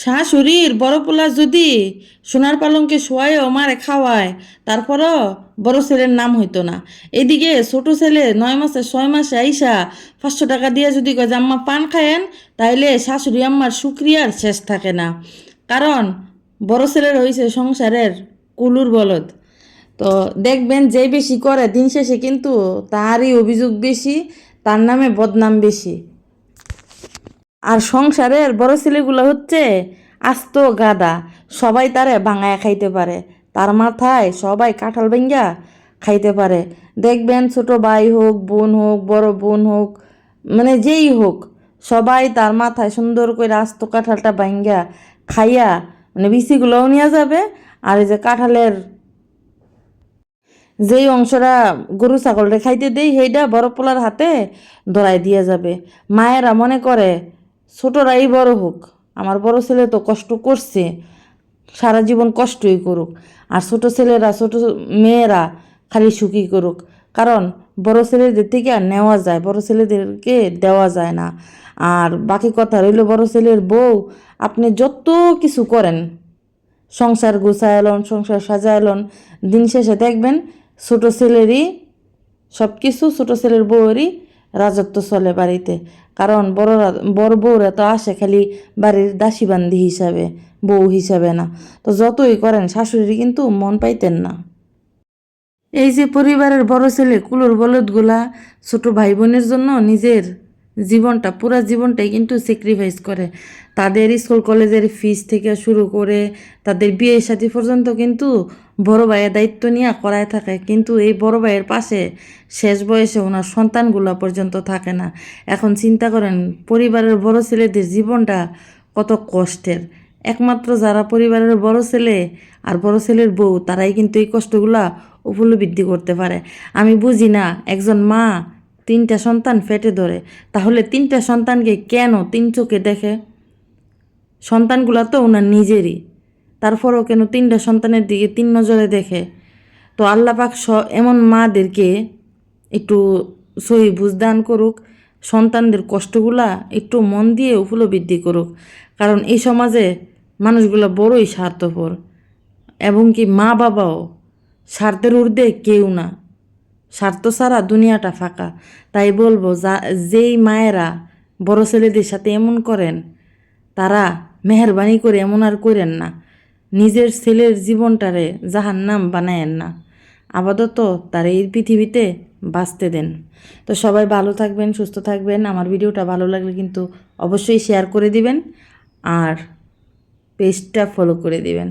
শাশুড়ির বড় পোলা যদি সোনার পালঙ্কে শোয়ায়ও মারে খাওয়ায়, তারপরও বড় ছেলের নাম হইতো না। এদিকে ছোট ছেলে নয় মাসে ছয় মাসে আইসা পাঁচশো টাকা দিয়ে যদি আম্মা, পান খায়েন? তাইলে শাশুড়ি আম্মার সুক্রিয়ার শেষ থাকে না। কারণ বড় ছেলের হয়েছে সংসারের কুলুর বলদ। তো দেখবেন যে বেশি করে দিন শেষে কিন্তু তারই অভিযোগ বেশি, তার নামে বদনাম বেশি। আর সংসারের বড় ছেলেগুলো হচ্ছে আস্ত গাদা। সবাই তারে ভাঙায় খাইতে পারে। তার মাথায় সবাই কাঁঠাল ভেঙ্গা খাইতে পারে। দেখবেন ছোট ভাই হোক, বোন হোক, বড় বোন হোক মানে যেই হোক, সবাই তার মাথায় সুন্দর করে আস্ত কাঁঠালটা ভাঙ্গা খাইয়া মানে বিচিগুলোও নিয়ে যাবে। আর এই যে কাঁঠালের যেই অংশটা গরু ছাগলটা খাইতে দেই, সেইটা বড় পোলার হাতে ধরাই দিয়ে যাবে। মায়েরা মনে করে ছোটরাই বড় হোক, আমার বড় ছেলে তো কষ্ট করছে, সারা জীবন কষ্টই করুক। আর ছোট ছেলেরা, ছোট মেয়েরা খালি সুখী করুক। কারণ বড় ছেলেদের থেকে আর নেওয়া যায়, বড় ছেলেদেরকে দেওয়া যায় না। আর বাকি কথা রইল, বড় ছেলের বউ, আপনি যত কিছু করেন, সংসার গুছায়লন সংসার সাজায়লন দিন শেষে দেখবেন ছোট ছেলেরই সব কিছু ছোট ছেলের বউয়েরই রাজত্ব চলে বাড়িতে। কারণ বড়রা বড় বউরা তো আসে খালি বাড়ির দাসী বান্দি হিসাবে, বউ হিসাবে না। তো যতই করেন শাশুড়ি কিন্তু মন পাইতেন না। এই যে পরিবারের বড় ছেলে, কুলোর বলদগুলা ছোট ভাই বোনের জন্য নিজের জীবনটা, পুরা জীবনটাই কিন্তু স্যাক্রিফাইস করে। তাদের স্কুল কলেজের ফিস থেকে শুরু করে তাদের বিয়ে সাথী পর্যন্ত কিন্তু বড় ভাইয়ের দায়িত্ব নিয়ে করায় থাকে। কিন্তু এই বড় ভাইয়ের পাশে শেষ বয়সে ওনার সন্তানগুলো পর্যন্ত থাকে না। এখন চিন্তা করেন, পরিবারের বড় ছেলেদের জীবনটা কত কষ্টের। একমাত্র যারা পরিবারের বড় ছেলে আর বড় ছেলের বউ, তারাই কিন্তু এই কষ্টগুলা উপলব্ধি করতে পারে। আমি বুঝি না, একজন মা তিনটা সন্তান ফেটে ধরে, তাহলে তিনটা সন্তানকে কেন তিন চোখে দেখে? সন্তানগুলো তো ওনার নিজেরই। তারপরও কেন তিনটা সন্তানের দিকে তিন নজরে দেখে? তো আল্লাহ পাক স এমন মাদেরকে একটু সহি বুঝদান করুক, সন্তানদের কষ্টগুলা একটু মন দিয়ে উপলব্ধি করুক। কারণ এই সমাজে মানুষগুলো বড়ই স্বার্থপর। এবং কি মা বাবাও স্বার্থের ঊর্ধ্বে কেউ না। স্বার্থ ছাড়া দুনিয়াটা ফাঁকা। তাই বলব, যা, যেই মায়েরা বড় ছেলেদের সাথে এমন করেন, তারা মেহরবানি করে এমন আর করেন না। নিজের ছেলের জীবনটারে যাহার নাম বানায়েন না। আপাতত তার এই পৃথিবীতে বাঁচতে দেন। তো সবাই ভালো থাকবেন, সুস্থ থাকবেন। আমার ভিডিওটা ভালো লাগলে কিন্তু অবশ্যই শেয়ার করে দিবেন আর পেজটা ফলো করে দিবেন।